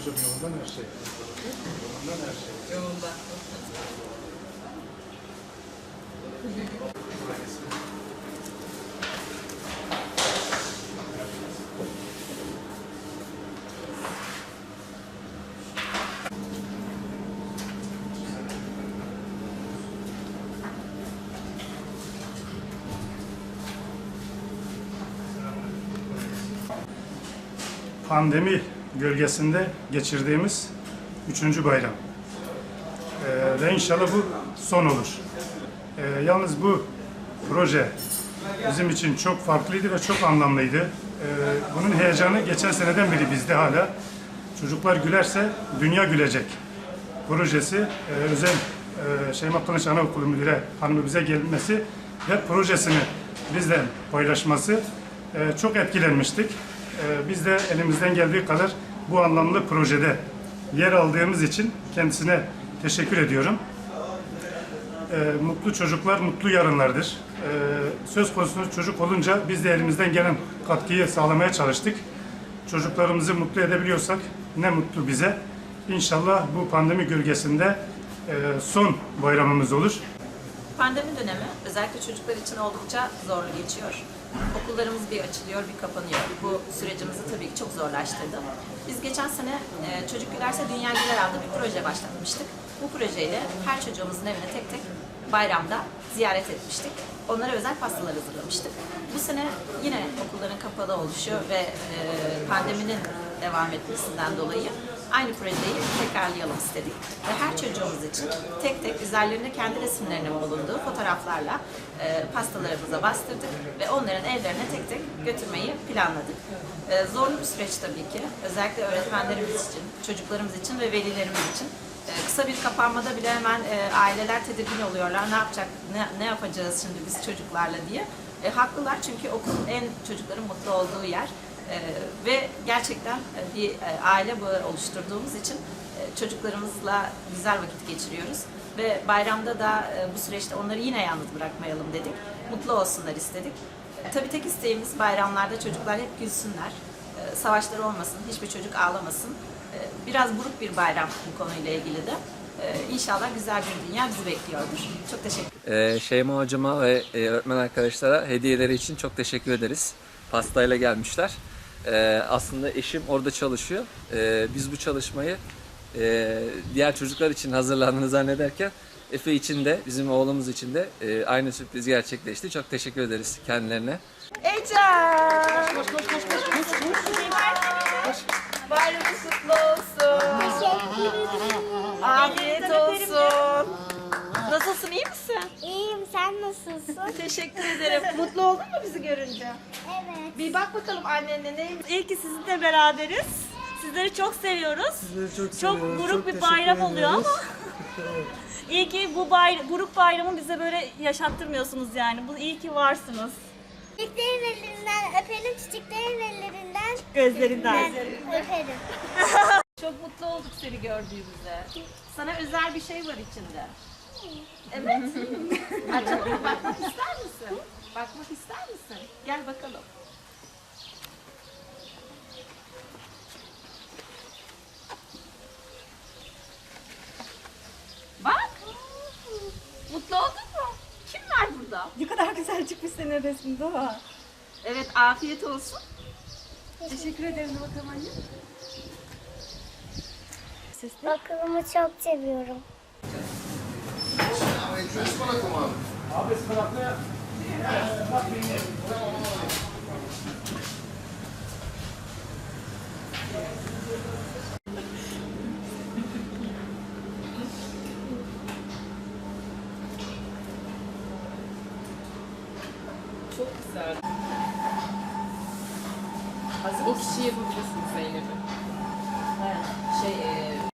hocam yolundan her şey. Yolundan her şey. Yolunda. Pandemi gölgesinde geçirdiğimiz üçüncü bayram. Ee, ve inşallah bu son olur. Ee, yalnız bu proje bizim için çok farklıydı ve çok anlamlıydı. Ee, bunun heyecanı geçen seneden beri bizde hala. Çocuklar gülerse dünya gülecek projesi e, özel e, Şeyma Kılıç Anaokulu Müdürü hanımı bize gelmesi ve projesini bizle paylaşması e, çok etkilenmiştik. E, biz de elimizden geldiği kadar bu anlamlı projede yer aldığımız için kendisine teşekkür ediyorum. E, mutlu çocuklar mutlu yarınlardır. E, söz konusu çocuk olunca biz de elimizden gelen katkıyı sağlamaya çalıştık. Çocuklarımızı mutlu edebiliyorsak ne mutlu bize. İnşallah bu pandemi gölgesinde e, son bayramımız olur. Pandemi dönemi özellikle çocuklar için oldukça zorlu geçiyor. Okullarımız bir açılıyor, bir kapanıyor. Bu sürecimizi tabii ki çok zorlaştırdı. Biz geçen sene e, Çocuk Gülerse Dünya Güler adlı bir proje başlatmıştık. Bu projeyle her çocuğumuzun evine tek tek bayramda ziyaret etmiştik. Onlara özel pastalar hazırlamıştık. Bu sene yine okulların kapalı oluşu ve e, pandeminin devam etmesinden dolayı aynı projeyi tekrarlayalım istedik. Ve her çocuğumuz için tek tek üzerlerinde kendi resimlerinin bulunduğu fotoğraflarla e, pastalarımıza bastırdık ve onların evlerine tek tek götürmeyi planladık. E, zorlu bir süreç tabii ki. Özellikle öğretmenlerimiz için, çocuklarımız için ve velilerimiz için. E, kısa bir kapanmada bile hemen e, aileler tedirgin oluyorlar. Ne yapacak, ne, ne yapacağız şimdi biz çocuklarla diye. E, haklılar çünkü okul en çocukların mutlu olduğu yer. Ee, ve gerçekten e, bir e, aile bağı oluşturduğumuz için e, çocuklarımızla güzel vakit geçiriyoruz. Ve bayramda da bu süreçte onları yine yalnız bırakmayalım dedik. Mutlu olsunlar istedik. Tabii tek isteğimiz bayramlarda çocuklar hep gülsünler. Savaşlar olmasın, hiçbir çocuk ağlamasın. Biraz buruk bir bayram bu konuyla ilgili de. İnşallah güzel bir dünya bizi bekliyordur. Çok teşekkür Ee, Şeyma hocama ve öğretmen arkadaşlara hediyeleri için çok teşekkür ederiz. Pastayla gelmişler. Ee, aslında eşim orada çalışıyor. Ee, biz bu çalışmayı e, diğer çocuklar için hazırlandığını zannederken Efe için de bizim oğlumuz için de e, aynı sürpriz gerçekleşti. Çok teşekkür ederiz kendilerine. Ecem! Bayramınız nasılsın? Teşekkür ederim. Mutlu oldun mu bizi görünce? evet. Bir bak bakalım annenle neymiş? İyi ki sizinle beraberiz. Sizleri çok seviyoruz. Sizleri çok Çok seviyoruz. buruk çok bir bayram oluyor ama iyi ki bu bay, buruk bayramı bize böyle yaşattırmıyorsunuz yani. Bu iyi ki varsınız. Çiçeklerin ellerinden öperim, çiçeklerin ellerinden Gözlerinden. öperim. Çok mutlu olduk seni gördüğümüzde. Sana özel bir şey var içinde. Evet. Bakmak ister misin? Bakmak ister misin? Gel bakalım. Bak. Mutlu oldun mu? Kim var burada? Ne kadar güzel çıkmış senin resmin Doğa. Evet afiyet olsun. Teşekkür ederim bakalım anne. Okulumı çok seviyorum. Çok güzel. O kişiyi yapabilirsiniz Zeynep'i.